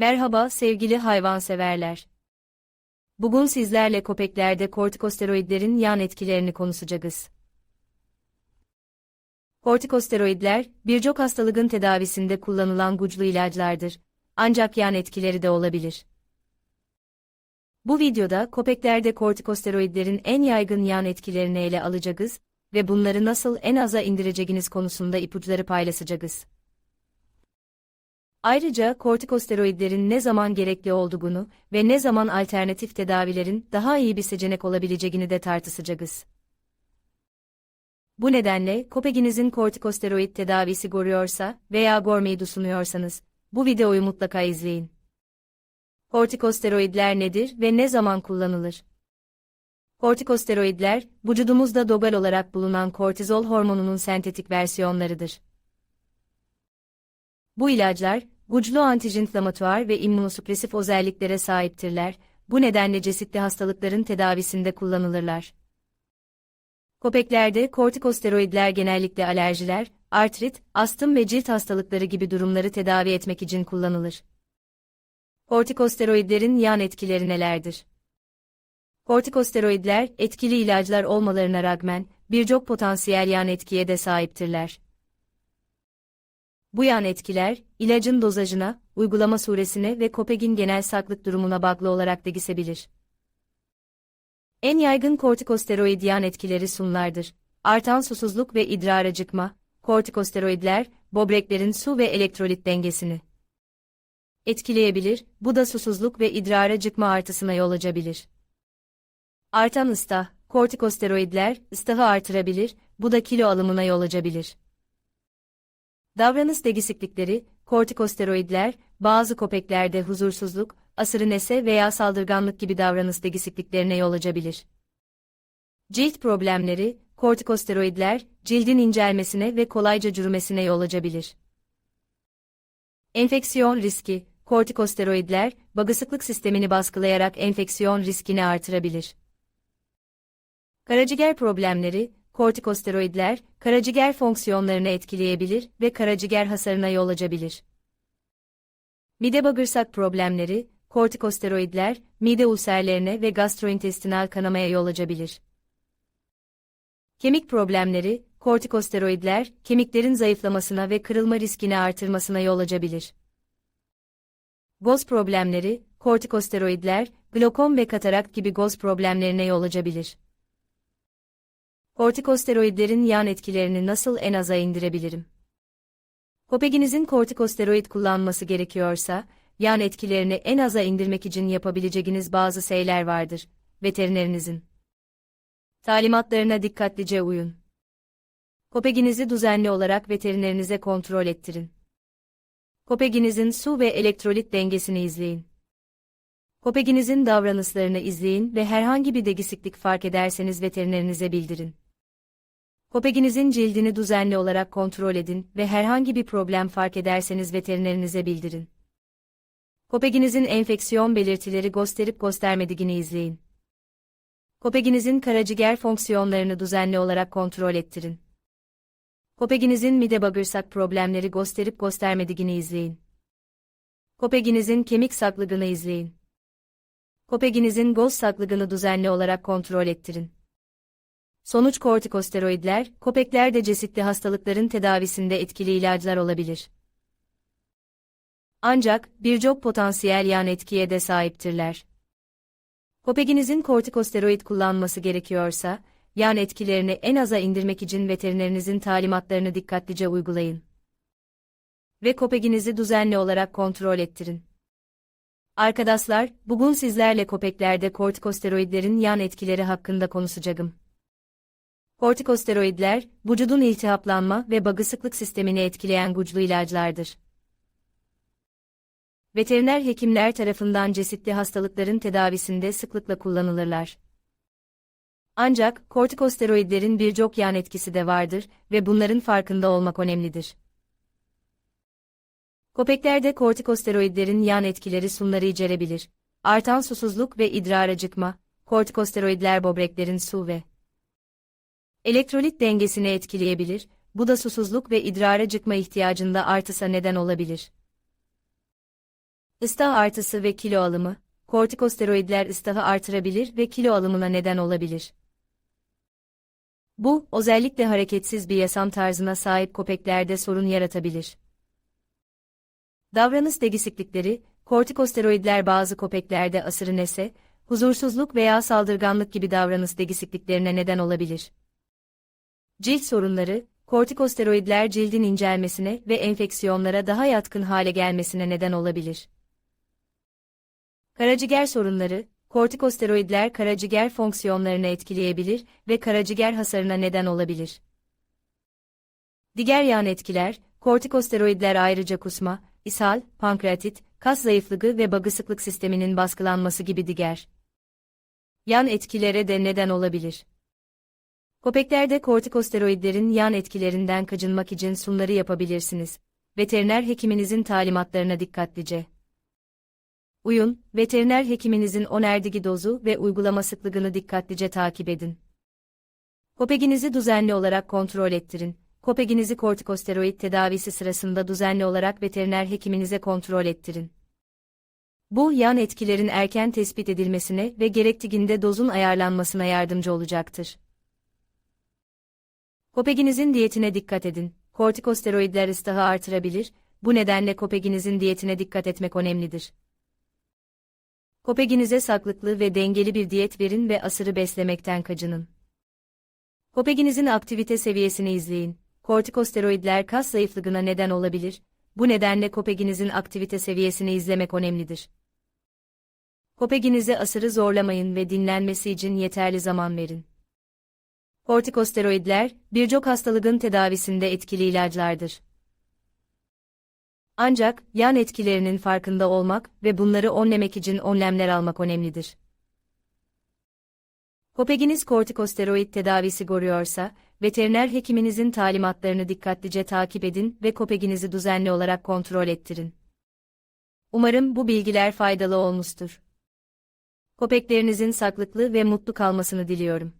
Merhaba sevgili hayvanseverler. Bugün sizlerle köpeklerde kortikosteroidlerin yan etkilerini konuşacağız. Kortikosteroidler, birçok hastalığın tedavisinde kullanılan güçlü ilaçlardır. Ancak yan etkileri de olabilir. Bu videoda köpeklerde kortikosteroidlerin en yaygın yan etkilerini ele alacağız ve bunları nasıl en aza indireceğiniz konusunda ipuçları paylaşacağız. Ayrıca kortikosteroidlerin ne zaman gerekli olduğunu ve ne zaman alternatif tedavilerin daha iyi bir seçenek olabileceğini de tartışacağız. Bu nedenle köpeğinizin kortikosteroid tedavisi görüyorsa veya görmeyi düşünüyorsanız bu videoyu mutlaka izleyin. Kortikosteroidler nedir ve ne zaman kullanılır? Kortikosteroidler, vücudumuzda dogal olarak bulunan kortizol hormonunun sentetik versiyonlarıdır. Bu ilaçlar, güçlü antijenflamatuar ve immünosüpresif özelliklere sahiptirler, bu nedenle çeşitli hastalıkların tedavisinde kullanılırlar. Köpeklerde kortikosteroidler genellikle alerjiler, artrit, astım ve cilt hastalıkları gibi durumları tedavi etmek için kullanılır. Kortikosteroidlerin yan etkileri nelerdir? Kortikosteroidler, etkili ilaçlar olmalarına rağmen, birçok potansiyel yan etkiye de sahiptirler. Bu yan etkiler, ilacın dozajına, uygulama suresine ve köpeğin genel sağlık durumuna bağlı olarak da gisebilir. En yaygın kortikosteroid yan etkileri sunlardır. Artan susuzluk ve idrar acıkma, kortikosteroidler, böbreklerin su ve elektrolit dengesini etkileyebilir, bu da susuzluk ve idrar acıkma artısına yol açabilir. Artan ıstah, kortikosteroidler, ıstahı artırabilir, bu da kilo alımına yol açabilir. Davranış değişiklikleri, kortikosteroidler, bazı köpeklerde huzursuzluk, asırı nese veya saldırganlık gibi davranış değişikliklerine yol açabilir. Cilt problemleri, kortikosteroidler, cildin incelmesine ve kolayca çürümesine yol açabilir. Enfeksiyon riski, kortikosteroidler, bağışıklık sistemini baskılayarak enfeksiyon riskini artırabilir. Karaciğer problemleri, kortikosteroidler, karaciğer fonksiyonlarını etkileyebilir ve karaciğer hasarına yol açabilir. Mide bağırsak problemleri, kortikosteroidler, mide ulserlerine ve gastrointestinal kanamaya yol açabilir. Kemik problemleri, kortikosteroidler, kemiklerin zayıflamasına ve kırılma riskini artırmasına yol açabilir. Göz problemleri, kortikosteroidler, glokom ve katarakt gibi göz problemlerine yol açabilir. Kortikosteroidlerin yan etkilerini nasıl en aza indirebilirim? Köpeğinizin kortikosteroid kullanması gerekiyorsa, yan etkilerini en aza indirmek için yapabileceğiniz bazı şeyler vardır. Veterinerinizin talimatlarına dikkatlice uyun. Köpeğinizi düzenli olarak veterinerinize kontrol ettirin. Köpeğinizin su ve elektrolit dengesini izleyin. Köpeğinizin davranışlarını izleyin ve herhangi bir değişiklik fark ederseniz veterinerinize bildirin. Köpeğinizin cildini düzenli olarak kontrol edin ve herhangi bir problem fark ederseniz veterinerinize bildirin. Köpeğinizin enfeksiyon belirtileri gösterip göstermediğini izleyin. Köpeğinizin karaciğer fonksiyonlarını düzenli olarak kontrol ettirin. Köpeğinizin mide bağırsak problemleri gösterip göstermediğini izleyin. Köpeğinizin kemik saklığını izleyin. Köpeğinizin göz saklığını düzenli olarak kontrol ettirin. Sonuç kortikosteroidler, köpeklerde çeşitli hastalıkların tedavisinde etkili ilaçlar olabilir. Ancak, birçok potansiyel yan etkiye de sahiptirler. Köpeğinizin kortikosteroid kullanması gerekiyorsa, yan etkilerini en aza indirmek için veterinerinizin talimatlarını dikkatlice uygulayın. Ve köpeğinizi düzenli olarak kontrol ettirin. Arkadaşlar, bugün sizlerle köpeklerde kortikosteroidlerin yan etkileri hakkında konuşacağım. Kortikosteroidler, vücudun iltihaplanma ve bağışıklık sistemini etkileyen güçlü ilaçlardır. Veteriner hekimler tarafından çeşitli hastalıkların tedavisinde sıklıkla kullanılırlar. Ancak kortikosteroidlerin birçok yan etkisi de vardır ve bunların farkında olmak önemlidir. Köpeklerde kortikosteroidlerin yan etkileri sunları içerebilir. Artan susuzluk ve idrar acıkma, kortikosteroidler böbreklerin su ve elektrolit dengesini etkileyebilir, bu da susuzluk ve idrar acıkma ihtiyacında artısa neden olabilir. Istah artısı ve kilo alımı, kortikosteroidler istahı artırabilir ve kilo alımına neden olabilir. Bu, özellikle hareketsiz bir yaşam tarzına sahip köpeklerde sorun yaratabilir. Davranış değişiklikleri, kortikosteroidler bazı köpeklerde asırı nese, huzursuzluk veya saldırganlık gibi davranış değişikliklerine neden olabilir. Cilt sorunları, kortikosteroidler cildin incelmesine ve enfeksiyonlara daha yatkın hale gelmesine neden olabilir. Karaciğer sorunları, kortikosteroidler karaciğer fonksiyonlarını etkileyebilir ve karaciğer hasarına neden olabilir. Diğer yan etkiler, kortikosteroidler ayrıca kusma, ishal, pankreatit, kas zayıflığı ve bağışıklık sisteminin baskılanması gibi diğer yan etkilere de neden olabilir. Köpeklerde kortikosteroidlerin yan etkilerinden kaçınmak için sunları yapabilirsiniz. Veteriner hekiminizin talimatlarına dikkatlice uyun, veteriner hekiminizin önerdiği dozu ve uygulama sıklığını dikkatlice takip edin. Köpeğinizi düzenli olarak kontrol ettirin. Köpeğinizi kortikosteroid tedavisi sırasında düzenli olarak veteriner hekiminize kontrol ettirin. Bu, yan etkilerin erken tespit edilmesine ve gerektiğinde dozun ayarlanmasına yardımcı olacaktır. Köpeğinizin diyetine dikkat edin. Kortikosteroidler ıstahı artırabilir, bu nedenle köpeğinizin diyetine dikkat etmek önemlidir. Köpeğinize sağlıklı ve dengeli bir diyet verin ve asırı beslemekten kaçının. Köpeğinizin aktivite seviyesini izleyin. Kortikosteroidler kas zayıflığına neden olabilir, bu nedenle köpeğinizin aktivite seviyesini izlemek önemlidir. Köpeğinize asırı zorlamayın ve dinlenmesi için yeterli zaman verin. Kortikosteroidler, birçok hastalığın tedavisinde etkili ilaçlardır. Ancak, yan etkilerinin farkında olmak ve bunları önlemek için önlemler almak önemlidir. Köpeğiniz kortikosteroid tedavisi görüyorsa, veteriner hekiminizin talimatlarını dikkatlice takip edin ve köpeğinizi düzenli olarak kontrol ettirin. Umarım bu bilgiler faydalı olmuştur. Köpeklerinizin sağlıklı ve mutlu kalmasını diliyorum.